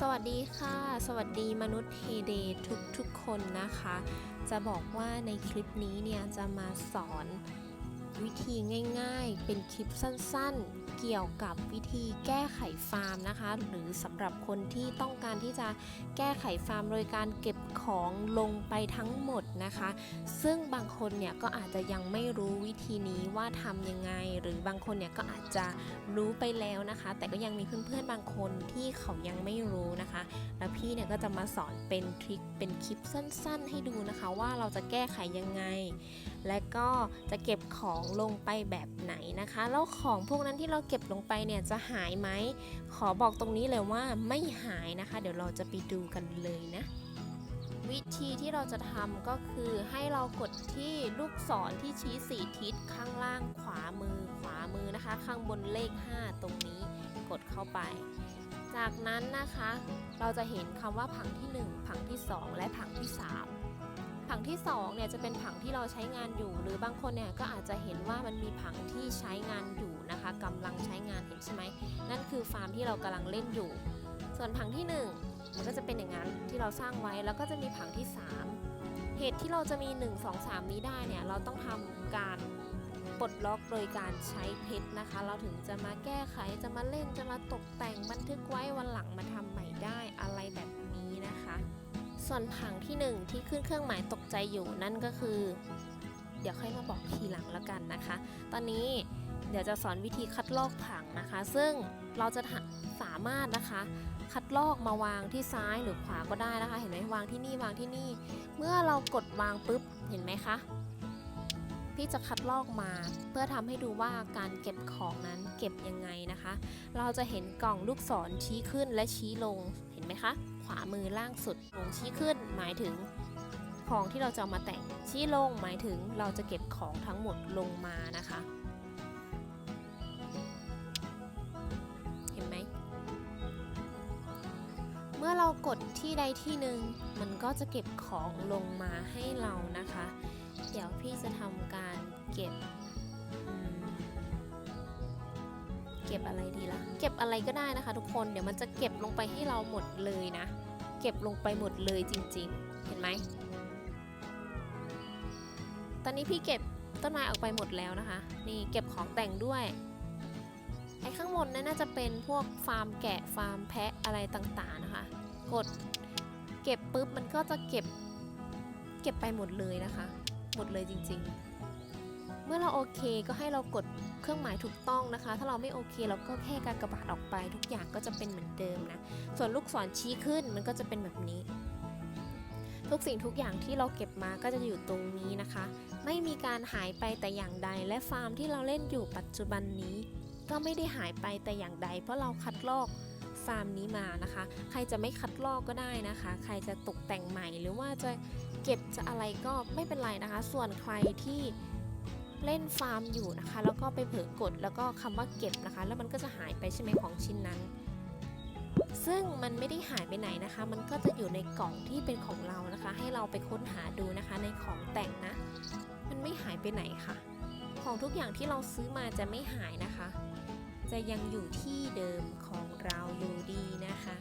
สวัสดีค่ะ สวัสดีมนุษย์เฮเดทุกทุกๆคนนะคะ จะบอกว่าในคลิปนี้เนี่ยจะมาสอนวิธีง่ายๆ เป็นคลิปสั้นๆ เกี่ยวกับวิธีแก้ไขฟาร์มนะคะ หรือสำหรับคนที่ต้องการที่จะแก้ไขฟาร์มโดยการเก็บ ของลงไปทั้งหมดนะคะ ซึ่งบางคนเนี่ยก็อาจจะยังไม่รู้วิธีนี้ว่าทำยังไง หรือบางคนเนี่ยก็อาจจะรู้ไปแล้วนะคะ แต่ก็ยังมีเพื่อนๆบางคนที่เขายังไม่รู้นะคะ แล้วพี่เนี่ยก็จะมาสอนเป็นทริคเป็นคลิปสั้น ๆ ให้ดูนะคะว่าเราจะแก้ไขยังไง และก็จะเก็บของลงไปแบบไหนนะคะ แล้วของพวกนั้นที่เราเก็บลงไปเนี่ยจะหายไหม ขอบอกตรงนี้เลยว่าไม่หายนะคะ เดี๋ยวเราจะไปดูกันเลยนะ วิธีที่เราจะทำก็คือให้เรากดที่ลูกศรที่ชี้สีทิศข้างล่างขวามือขวามือนะคะ ข้างบนเลข 5 ตรงนี้กดเข้าไป จากนั้นนะคะเราจะเห็นคำว่าผังที่ 1 ผังที่ 2 และผังที่ 3 ผังที่2เนี่ยจะเป็นผังที่เราใช้งานอยู่ หรือบางคนเนี่ยก็อาจจะเห็นว่ามันมีผังที่ใช้งานอยู่นะคะกำลังใช้งานเห็นใช่ไหมนั่นคือฟาร์มที่เรากำลังเล่นอยู่ ส่วนผังที่ 1 มันก็จะเป็นอย่างนั้นที่เราสร้างไว้แล้วก็จะมีผังที่ 3 เหตุที่เราจะมี 1 2 3 นี้ได้เนี่ยเราต้องทำการปลดล็อกโดยการใช้เพชรนะคะ เราถึงจะมาแก้ไขจะมาเล่นจะมาตกแต่งบันทึกไว้วันหลังมาทำใหม่ได้อะไรแบบนี้นะคะ ส่วนผังที่ 1 ที่ขึ้นเครื่องหมายตกใจอยู่นั่นก็คือ เดี๋ยวค่อยมาบอกทีหลังแล้วกันนะคะ ตอนนี้ เดี๋ยวจะสอนวิธีคัดลอกผังนะคะ ซึ่งเราจะสามารถนะคะ คัดลอกมาวางที่ซ้ายหรือขวาก็ได้นะคะ เห็นไหมวางที่นี่วางที่นี่ เมื่อเรากดวางปุ๊บเห็นไหมคะพี่จะคัดลอกมาเพื่อทำให้ดูว่าการเก็บของนั้นเก็บยังไงนะคะ เราจะเห็นกล่องลูกศรชี้ขึ้นและชี้ลงเห็นไหมคะ ขวามือล่างสุดลงชี้ขึ้นหมายถึงของที่เราจะมาแต่งชี้ลงหมายถึงเราจะเก็บของทั้งหมดลงมานะคะ เรากดที่ใดที่หนึ่งมันก็จะเก็บของลงมาให้เรานะคะ เดี๋ยวพี่จะทำการเก็บ เก็บอะไรดีล่ะ เก็บอะไรก็ได้นะคะ ทุกคนเดี๋ยวมันจะเก็บลงไปให้เราหมดเลยนะ เก็บลงไปหมดเลยจริง ๆ เห็นไหมตอนนี้พี่เก็บต้นไม้ออกไปหมดแล้วนะคะ นี่เก็บของแต่งด้วยไอ้ข้างบนนั่นน่าจะเป็นพวกฟาร์มแกะฟาร์มแพะอะไรต่างๆนะคะ กดเก็บปุ๊บมันก็จะเก็บเก็บไปหมดเลยนะคะ หมดเลยจริงๆ เมื่อเราโอเคก็ให้เรากดเครื่องหมายถูกต้องนะคะ ถ้าเราไม่โอเคเราก็แค่การกระบาดออกไปทุกอย่างก็จะเป็นเหมือนเดิมนะ ส่วนลูกศรชี้ขึ้นมันก็จะเป็นแบบนี้ ทุกสิ่งทุกอย่างที่เราเก็บมาก็จะอยู่ตรงนี้นะคะ ไม่มีการหายไปแต่อย่างใด และฟาร์มที่เราเล่นอยู่ปัจจุบันนี้ ก็ไม่ได้หายไปแต่อย่างใด เพราะเราคัดลอก ฟาร์มนี้มานะคะ ใครจะไม่คัดลอกก็ได้นะคะ ใครจะตกแต่งใหม่หรือว่าจะเก็บจะอะไรก็ไม่เป็นไรนะคะ ส่วนใครที่เล่นฟาร์มอยู่นะคะ แล้วก็ไปเผลอกดแล้วก็คำว่าเก็บนะคะ แล้วมันก็จะหายไปใช่ไหมของชิ้นนั้น ซึ่งมันไม่ได้หายไปไหนนะคะ มันก็จะอยู่ในกล่องที่เป็นของเรานะคะ ให้เราไปค้นหาดูนะคะในของแต่งนะ มันไม่หายไปไหนค่ะ ของทุกอย่างที่เราซื้อมาจะไม่หายนะคะ จะยังอยู่ที่เดิมของเราอยู่ดีนะคะ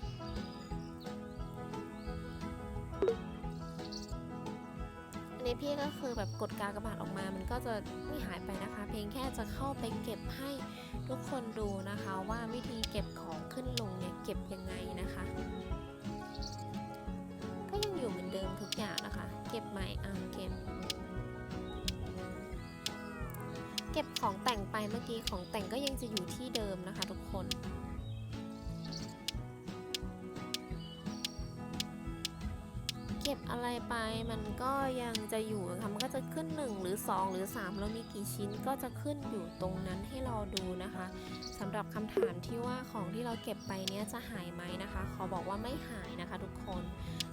อันนี้พี่ก็คือแบบกดกากระบาทออกมามันก็จะไม่หายไปนะคะ เพียงแค่จะเข้าไปเก็บให้ทุกคนดูนะคะว่าวิธีเก็บของขึ้นลงเนี่ยเก็บยังไงนะคะ ก็ยังอยู่เหมือนเดิมทุกอย่างนะคะ เก็บใหม่อ่าเก็บ เก็บของแต่งไปเมื่อกี้ของแต่งก็ยังจะอยู่ที่เดิมนะคะทุกคน เก็บอะไรไปมันก็ยังจะอยู่ 2 หรือ3แล้วมีกี่ชิ้นก็จะขึ้นอยู่ตรงนั้นให้เราดูนะคะสำหรับคำถามที่ว่าของที่เราเก็บไปเนี้ยจะหายไหมนะคะ ขอบอกว่าไม่หายนะคะทุกคน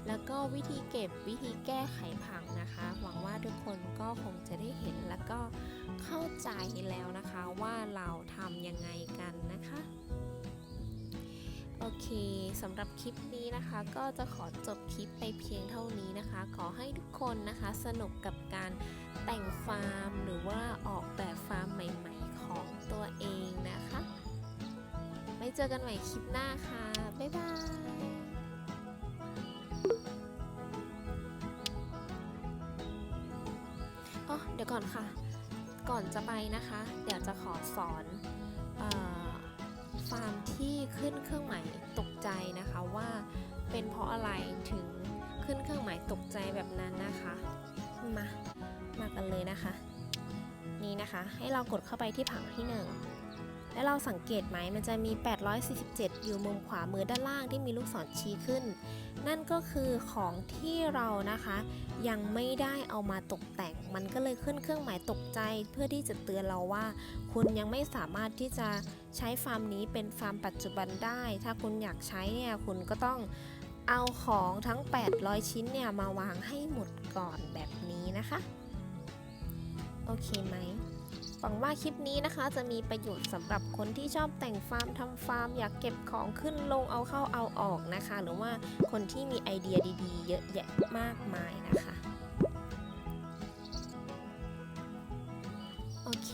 แล้วก็วิธีเก็บวิธีแก้ไขผังนะคะ หวังว่าทุกคนก็คงจะได้เห็นแล้วก็เข้าใจแล้วนะคะว่าเราทำยังไงกันนะคะ โอเคสำหรับคลิปนี้นะคะ ก็จะขอจบคลิปไปเพียงเท่านี้นะคะ ขอให้ทุกคนนะคะ สนุกกับการแต่งฟาร์ม หรือว่าออกแบบฟาร์มใหม่ๆของตัวเองนะคะ ไว้เจอกันใหม่คลิปหน้าคะ่ะ บ๊ายบายอ๋อเดี๋ยวก่อนค่ะ ก่อนจะไปนะคะ เดี๋ยวจะขอสอน ที่ขึ้นเครื่องหมายตกใจนะคะว่าเป็นเพราะอะไรถึงขึ้นเครื่องหมายตกใจแบบนั้นนะคะ มามากันเลยนะคะ นี่นะคะ ให้เรากดเข้าไปที่ผังที่1 แล้วเราสังเกตไหมมันจะมี 847 อยู่มุมขวามือด้านล่างที่มีลูกศรชี้ขึ้น นั่นก็คือของที่เรานะคะ ยังไม่ได้เอามาตกแต่ง มันก็เลยขึ้นเครื่องหมายตกใจเพื่อที่จะเตือนเราว่า คุณยังไม่สามารถที่จะใช้ฟาร์มนี้เป็นฟาร์มปัจจุบันได้ ถ้าคุณอยากใช้เนี่ยคุณก็ต้องเอาของทั้ง 800 ชิ้นเนี่ยมาวางให้หมดก่อนแบบนี้นะคะ โอเคไหม หวังว่าคลิปนี้นะคะจะมีประโยชน์สำหรับคนที่ชอบแต่งฟาร์มทำฟาร์ม อยากเก็บของขึ้นลงเอาเข้าเอาออกนะคะ หรือว่าคนที่มีไอเดียดีๆ เยอะแยะมากมายนะคะโอเค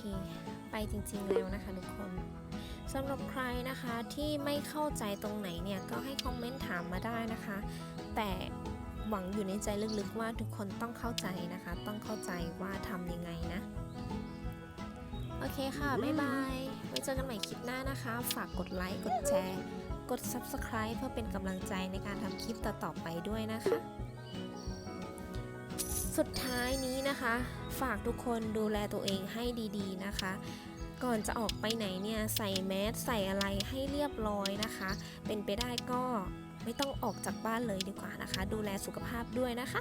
ไปจริงๆแล้วนะคะทุกคนสำหรับใครนะคะที่ไม่เข้าใจตรงไหนเนี่ยก็ให้คอมเมนต์ถามมาได้นะคะ แต่หวังอยู่ในใจลึกๆว่าทุกคนต้องเข้าใจนะคะ ต้องเข้าใจว่าทำยังไงนะ อเคค่ะ บ๊ายบาย ไว้เจอกันใหม่คลิปหน้านะคะ ฝากกดไลค์ กดแชร์ กด Subscribe เพื่อเป็นกำลังใจในการทำคลิปต่อๆไปด้วยนะคะ สุดท้ายนี้นะคะ ฝากทุกคนดูแลตัวเองให้ดีๆนะคะก่อนจะออกไปไหนเนี่ยใส่แมสใส่อะไรให้เรียบร้อยนะคะ เป็นไปได้ก็ไม่ต้องออกจากบ้านเลยดีกว่านะคะ ดูแลสุขภาพด้วยนะคะ